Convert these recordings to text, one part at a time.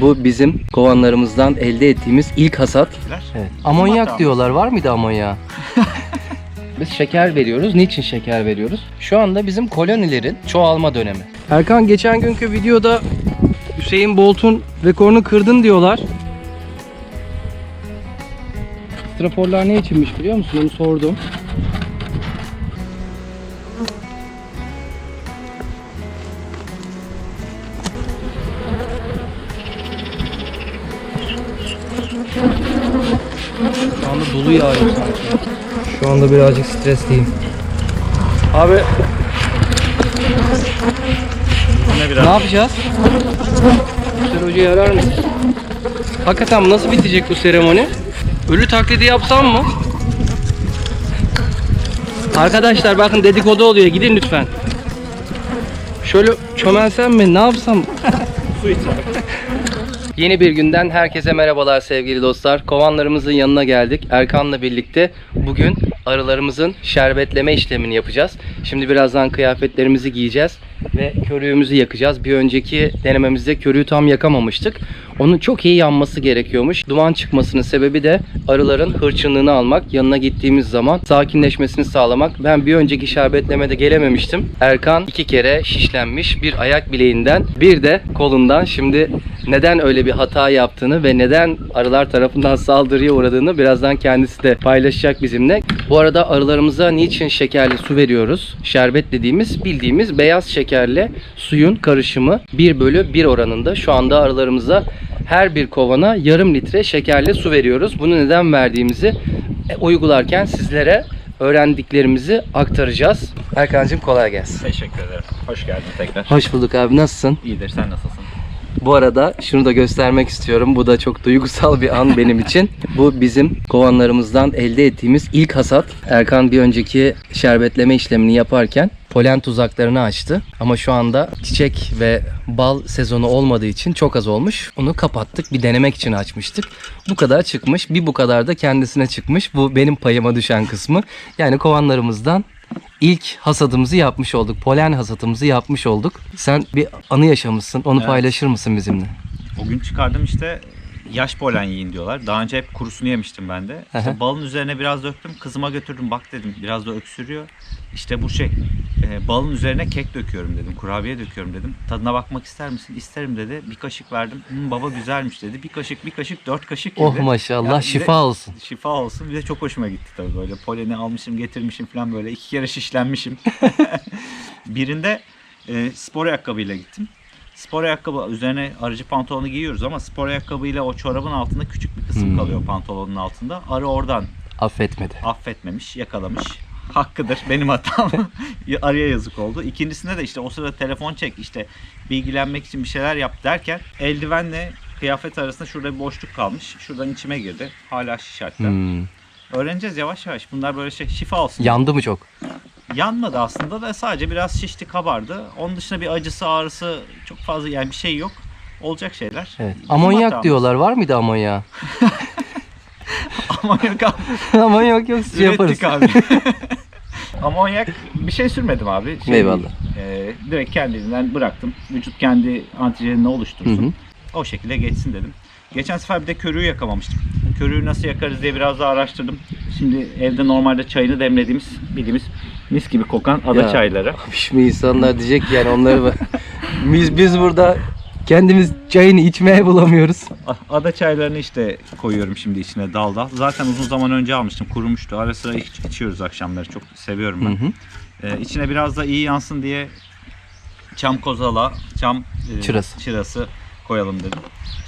Bu bizim kovanlarımızdan elde ettiğimiz ilk hasat. Evet. Amonyak diyorlar. Var mıydı amonyak? Biz şeker veriyoruz. Niçin şeker veriyoruz? Şu anda bizim kolonilerin çoğalma dönemi. Erkan geçen günkü videoda Hüseyin Bolt'un rekorunu kırdın diyorlar. Straporlar ne içinmiş biliyor musun? Onu sordum. Şu anda dolu yağıyor sanki. Şu anda birazcık stresliyim. Abi Yine biraz ne yapacağız? Güzel hocayı arar mısın? Hakikaten nasıl bitecek bu seremoni? Ölü taklidi yapsam mı? Arkadaşlar bakın dedikodu oluyor. Gidin lütfen. Şöyle çömelsem mi? Ne yapsam? su iç. Yeni bir günden herkese merhabalar sevgili dostlar. Kovanlarımızın yanına geldik. Erkan'la birlikte bugün arılarımızın şerbetleme işlemini yapacağız. Şimdi birazdan kıyafetlerimizi giyeceğiz ve körüğümüzü yakacağız. Bir önceki denememizde körüğü tam yakamamıştık. Onun çok iyi yanması gerekiyormuş. Duman çıkmasının sebebi de arıların hırçınlığını almak. Yanına gittiğimiz zaman sakinleşmesini sağlamak. Ben bir önceki şerbetlemede gelememiştim. Erkan iki kere şişlenmiş. Bir ayak bileğinden bir de kolundan. Şimdi neden öyle bir hata yaptığını ve neden arılar tarafından saldırıya uğradığını birazdan kendisi de paylaşacak bizimle. Bu arada arılarımıza niçin şekerli su veriyoruz? Şerbet dediğimiz bildiğimiz beyaz şekerle suyun karışımı 1 bölü 1 oranında. Şu anda arılarımıza her bir kovana yarım litre şekerli su veriyoruz. Bunu neden verdiğimizi e, uygularken sizlere öğrendiklerimizi aktaracağız. Erkan'cığım kolay gelsin. Teşekkür ederim. Hoş geldin tekrar. Hoş bulduk abi nasılsın? İyidir sen nasılsın? Bu arada şunu da göstermek istiyorum. Bu da çok duygusal bir an benim için. Bu bizim kovanlarımızdan elde ettiğimiz ilk hasat. Erkan bir önceki şerbetleme işlemini yaparken polen tuzaklarını açtı. Ama şu anda çiçek ve bal sezonu olmadığı için çok az olmuş. Onu kapattık. Bir denemek için açmıştık. Bu kadar çıkmış. Bir bu kadar da kendisine çıkmış. Bu benim payıma düşen kısmı. Yani kovanlarımızdan ilk hasadımızı yapmış olduk. Polen hasadımızı yapmış olduk. Sen bir anı yaşamışsın. Onu Evet. paylaşır mısın bizimle? O gün çıkardım işte yaş polen yiyin diyorlar. Daha önce hep kurusunu yemiştim ben de. İşte balın üzerine biraz döktüm. Kızıma götürdüm bak dedim biraz da öksürüyor. İşte bu şey e, balın üzerine kek döküyorum dedim. Kurabiye döküyorum dedim. Tadına bakmak ister misin? İsterim dedi. Bir kaşık verdim. "Hı, baba güzelmiş dedi. Bir kaşık bir kaşık dört kaşık yedi. Oh maşallah Ya bir de- şifa olsun. Şifa olsun. Bir de çok hoşuma gitti tabii böyle. Poleni almışım getirmişim falan böyle. iki kere şişlenmişim. Birinde e, spor ayakkabıyla gittim. Spor ayakkabı üzerine arıcı pantolonu giyiyoruz ama spor ayakkabıyla o çorabın altında küçük bir kısım Hmm. kalıyor pantolonun altında. Arı oradan Affetmedi. affetmemiş, yakalamış. Hakkıdır. Benim hatam. Arıya yazık oldu. İkincisinde de işte o sırada telefon çek işte bilgilenmek için bir şeyler yap derken eldivenle kıyafet arasında şurada bir boşluk kalmış. Şuradan içime girdi. Hala şiş hatta. Hmm. Öğreneceğiz yavaş yavaş. Bunlar böyle şey şifa olsun. Yandı mı çok? Yanmadı aslında da sadece biraz şişti kabardı. Onun dışında bir acısı ağrısı çok fazla yani bir şey yok. Olacak şeyler. Evet. Bizim Amonyak hatamız. diyorlar. Var mıydı amonyak? Amonyak abi. amonyak yok siz yaparız. Ürettik abi. Amonyak bir şey sürmedim abi. Şey Eyvallah. e, direkt kendiliğinden bıraktım. Vücut kendi antijenini oluştursun. Hı hı. O şekilde geçsin dedim. Geçen sefer bir de körüğü yakamamıştım. Körüğü nasıl yakarız diye biraz daha araştırdım. Şimdi evde normalde çayını demlediğimiz bildiğimiz mis gibi kokan ada Ya. çayları. Şimdi insanlar diyecek yani onları biz biz burada kendimiz çayını içmeye bulamıyoruz. Ada çaylarını işte koyuyorum şimdi içine dal dal. Zaten uzun zaman önce almıştım. Kurumuştu. Ara sıra iç- içiyoruz akşamları. Çok seviyorum ben. Hı hı. Ee, içine biraz da iyi yansın diye çam kozala, çam e, Çırası. çırası koyalım dedim.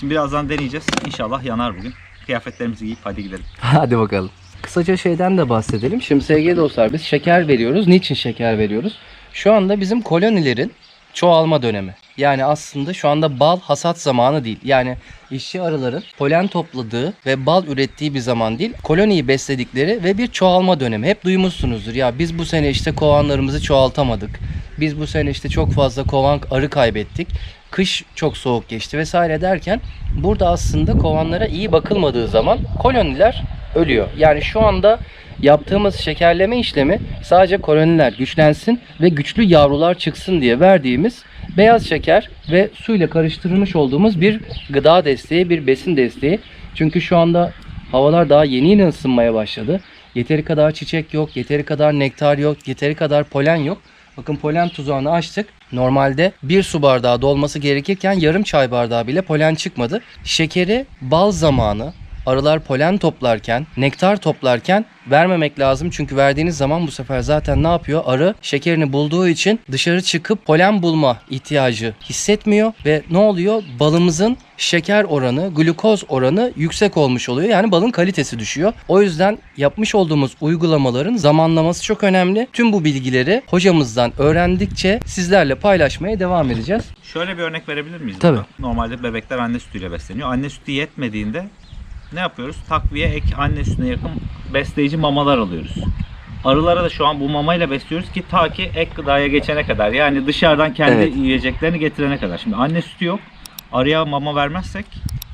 Şimdi birazdan deneyeceğiz. İnşallah yanar bugün. Kıyafetlerimizi giyip hadi gidelim. Hadi bakalım. Kısaca şeyden de bahsedelim. Şimdi sevgili dostlar biz şeker veriyoruz. Niçin şeker veriyoruz? Şu anda bizim kolonilerin çoğalma dönemi. Yani aslında şu anda bal hasat zamanı değil. Yani işçi arıların polen topladığı ve bal ürettiği bir zaman değil. Koloniyi besledikleri ve bir çoğalma dönemi. Hep duymuşsunuzdur. Ya biz bu sene işte kovanlarımızı çoğaltamadık. Biz bu sene işte çok fazla kovan arı kaybettik. Kış çok soğuk geçti vesaire derken burada aslında kovanlara iyi bakılmadığı zaman koloniler ölüyor. Yani şu anda yaptığımız şekerleme işlemi sadece koloniler güçlensin ve güçlü yavrular çıksın diye verdiğimiz beyaz şeker ve suyla karıştırılmış olduğumuz bir gıda desteği, bir besin desteği. Çünkü şu anda havalar daha yeni yeni ısınmaya başladı. Yeteri kadar çiçek yok, yeteri kadar nektar yok, yeteri kadar polen yok. Bakın polen tuzağını açtık. Normalde bir su bardağı dolması gerekirken yarım çay bardağı bile polen çıkmadı. Şekeri bal zamanı arılar polen toplarken, nektar toplarken vermemek lazım. Çünkü verdiğiniz zaman bu sefer zaten ne yapıyor? Arı şekerini bulduğu için dışarı çıkıp polen bulma ihtiyacı hissetmiyor ve ne oluyor? Balımızın şeker oranı, glukoz oranı yüksek olmuş oluyor. Yani balın kalitesi düşüyor. O yüzden yapmış olduğumuz uygulamaların zamanlaması çok önemli. Tüm bu bilgileri hocamızdan öğrendikçe sizlerle paylaşmaya devam edeceğiz. Şöyle bir örnek verebilir miyiz? Tabii. burada? Normalde bebekler anne sütüyle besleniyor. Anne sütü yetmediğinde ne yapıyoruz? Takviye ek anne sütüne yakın besleyici mamalar alıyoruz. Arılara da şu an bu mamayla besliyoruz ki ta ki ek gıdaya geçene kadar. Yani dışarıdan kendi Evet. yiyeceklerini getirene kadar. Şimdi anne sütü yok. Arıya mama vermezsek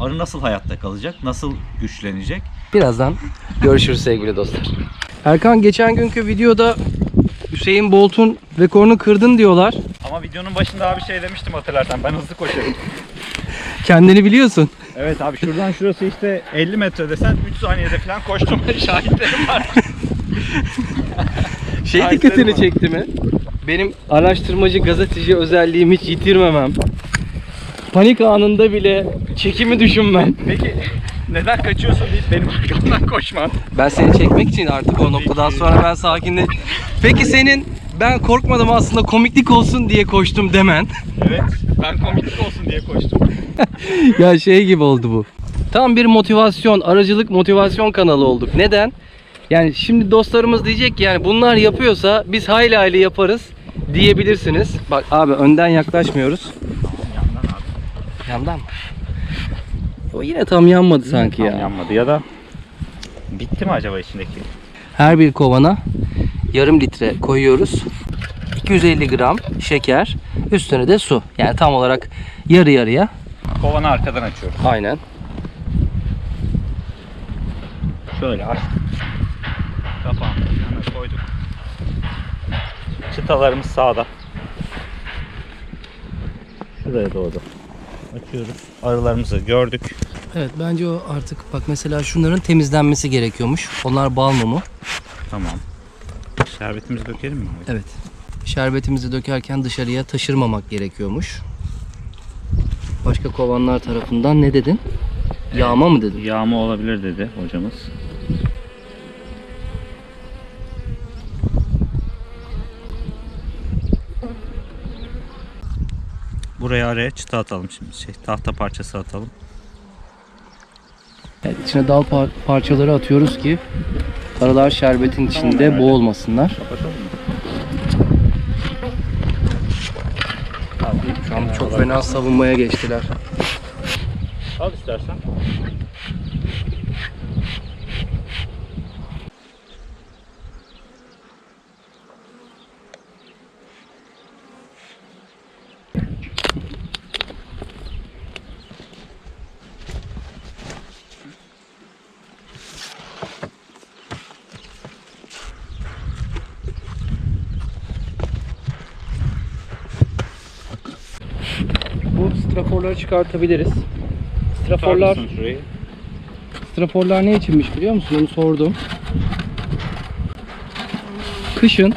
arı nasıl hayatta kalacak? Nasıl güçlenecek? Birazdan görüşürüz sevgili dostlar. Erkan geçen günkü videoda Hüseyin Bolt'un rekorunu kırdın diyorlar. Ama videonun başında abi şey demiştim hatırlarsan ben hızlı koşarım. Kendini biliyorsun. Evet abi şuradan şurası işte 50 metre desen 3 saniyede falan koştum. Şahitlerim var. Şey dikkatini sevmem. çekti mi? Benim araştırmacı gazeteci özelliğimi hiç yitirmemem. Panik anında bile çekimi düşünmem. Peki neden kaçıyorsun deyip benim arkamdan koşman? Ben seni çekmek için artık o noktadan sonra ben sakinle... Peki senin ben korkmadım aslında komiklik olsun diye koştum demen. Evet ben komiklik olsun diye koştum. ya şey gibi oldu bu. Tam bir motivasyon, aracılık motivasyon kanalı olduk. Neden? Yani şimdi dostlarımız diyecek ki yani bunlar yapıyorsa biz hayli hayli yaparız diyebilirsiniz. Bak abi önden yaklaşmıyoruz. Yandan abi. Yandan mı? O yine tam yanmadı sanki Tam ya. yanmadı ya da bitti mi acaba içindeki? Her bir kovana yarım litre koyuyoruz. 250 gram şeker, üstüne de su. Yani tam olarak yarı yarıya. Kovanı arkadan açıyoruz. Aynen. Şöyle aç. Kapağını yana koyduk. Çıtalarımız sağda. Şuraya doğru. Açıyoruz. Arılarımızı gördük. Evet bence o artık bak mesela şunların temizlenmesi gerekiyormuş. Onlar bal mumu. Tamam. Şerbetimizi dökelim mi? Evet. Şerbetimizi dökerken dışarıya taşırmamak gerekiyormuş. Başka kovanlar tarafından ne dedin? Yağma mı dedin? Yağma olabilir dedi hocamız. Buraya araya çıta atalım şimdi. Şey, tahta parçası atalım. Evet, içine dal par- parçaları atıyoruz ki arılar şerbetin içinde boğulmasınlar. Şu an çok fena savunmaya geçtiler. Al istersen. Bu straforları çıkartabiliriz. Straforlar, straforlar ne içinmiş biliyor musun? Onu sordum. Kışın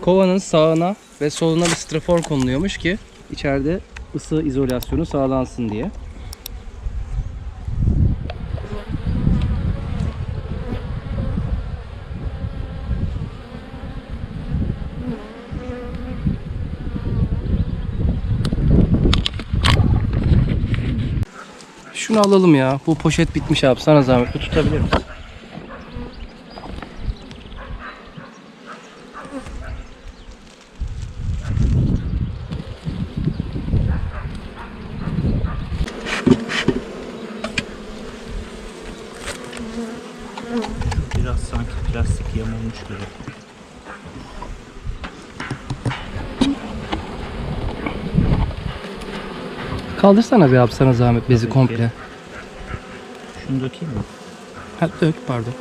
kovanın sağına ve soluna bir strafor konuluyormuş ki içeride ısı izolasyonu sağlansın diye. Şunu alalım ya. Bu poşet bitmiş abi. Sana zahmet. Bu tutabilir misin? Biraz sanki plastik yamulmuş gibi. Kaldırsana bir abi sana zahmet bezi komple. Şunu dökeyim mi? Ha, dök pardon.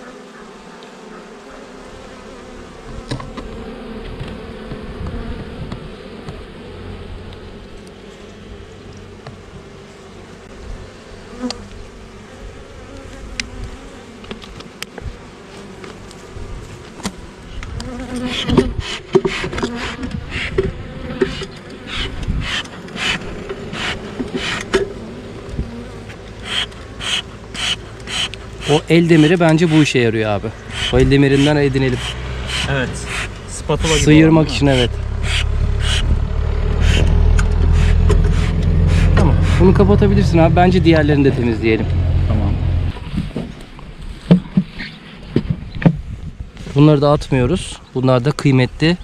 O el demiri bence bu işe yarıyor abi. O el demirinden edinelim. Evet. Spatula gibi. Sıyırmak olan, için evet. Tamam. Bunu kapatabilirsin abi. Bence diğerlerini de temizleyelim. Tamam. Bunları da atmıyoruz. Bunlar da kıymetli,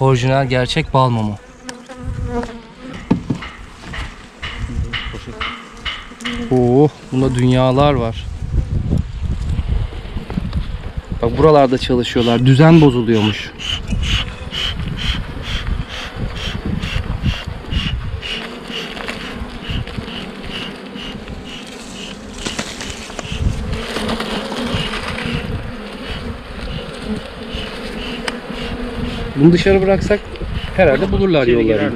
orijinal, gerçek bal mumu. Oo, bunda dünyalar var. Bak buralarda çalışıyorlar. Düzen bozuluyormuş. Bunu dışarı bıraksak herhalde bulurlar İçeri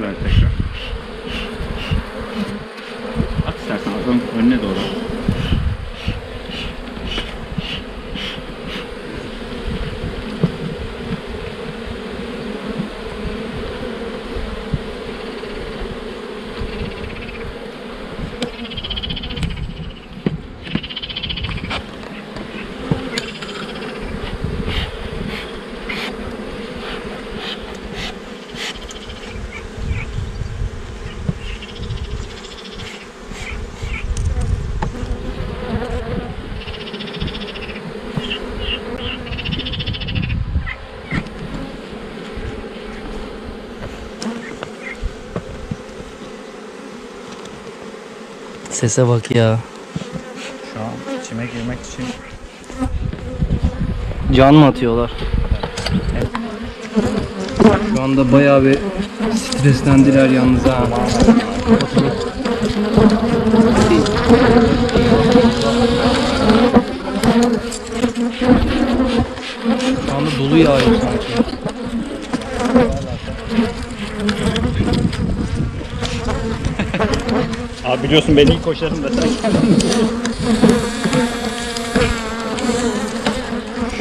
Sese bak ya. Şu an içime girmek için Can mı atıyorlar? Şu anda bayağı bir streslendiler yalnız ha. Şu anda dolu yağıyor biliyorsun ben ilk koşarım da sen.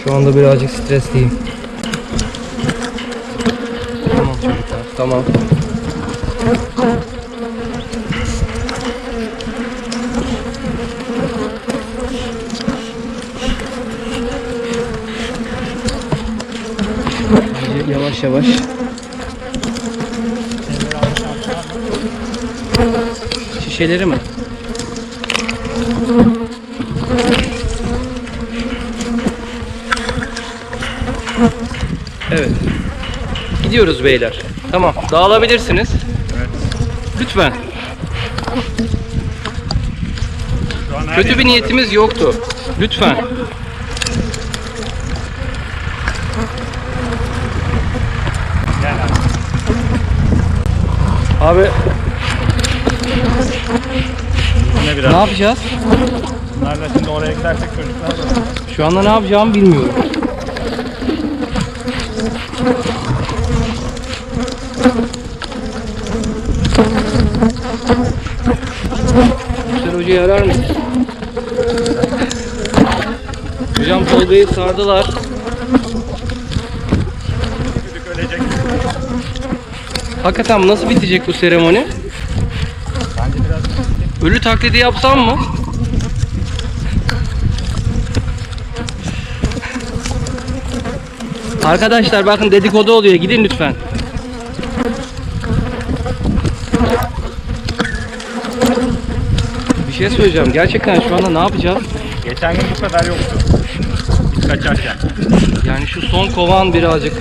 Şu anda birazcık stresliyim. Tamam çocuklar, tamam. Yavaş yavaş. Şişeleri mi? Evet. Gidiyoruz beyler. Tamam. Dağılabilirsiniz. Evet. Lütfen. Kötü bir niyetimiz yoktu. Lütfen. Abi. Yine biraz. ne yapacağız? Bunlar da şimdi oraya gidersek çocuklar. Şu anda ne yapacağımı bilmiyorum. Güzel hocayı arar mısın? Hocam Tolga'yı sardılar. Çocuk ölecek. Hakikaten nasıl bitecek bu seremoni? Ölü taklidi yapsam mı? Arkadaşlar bakın dedikodu oluyor. Gidin lütfen. Bir şey söyleyeceğim. Gerçekten şu anda ne yapacağız? Geçen gün bu kadar yoktu. Biz kaçarken. Yani şu son kovan birazcık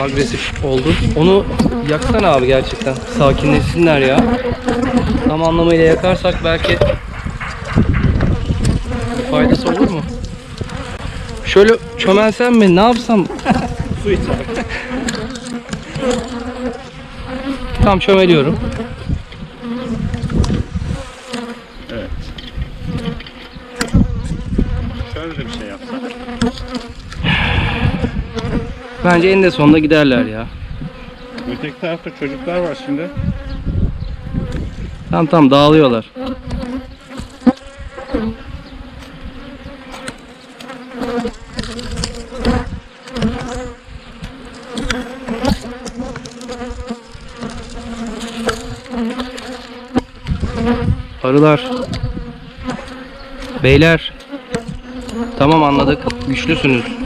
agresif oldu. Onu yaksana abi gerçekten. Sakinleşsinler ya. Tam anlamıyla yakarsak belki faydası olur mu? Şöyle çömelsem mi? Ne yapsam? Su iç abi. Tam çömeliyorum. Evet. Şöyle de bir şey yapsak. Bence en de sonunda giderler ya. Öteki tarafta çocuklar var şimdi. Tam tam dağılıyorlar. Arılar. Beyler Tamam anladık. Güçlüsünüz.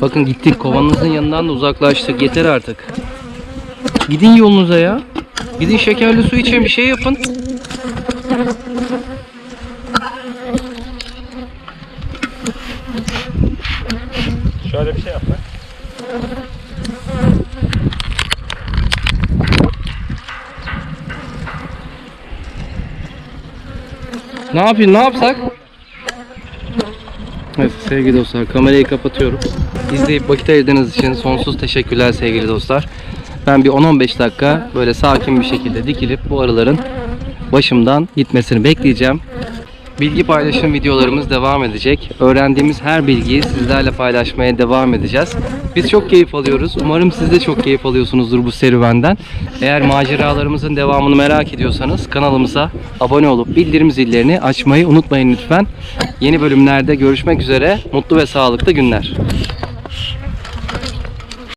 Bakın gittik kovanınızın yanından da uzaklaştık. Yeter artık. Gidin yolunuza ya. Gidin şekerli su için bir şey yapın. Şöyle bir şey yap. Ne yapayım ne yapsak? Evet sevgili dostlar kamerayı kapatıyorum. İzleyip vakit ayırdığınız için sonsuz teşekkürler sevgili dostlar. Ben bir 10-15 dakika böyle sakin bir şekilde dikilip bu arıların başımdan gitmesini bekleyeceğim. Bilgi paylaşım videolarımız devam edecek. Öğrendiğimiz her bilgiyi sizlerle paylaşmaya devam edeceğiz. Biz çok keyif alıyoruz. Umarım siz de çok keyif alıyorsunuzdur bu serüvenden. Eğer maceralarımızın devamını merak ediyorsanız kanalımıza abone olup bildirim zillerini açmayı unutmayın lütfen. Yeni bölümlerde görüşmek üzere. Mutlu ve sağlıklı günler.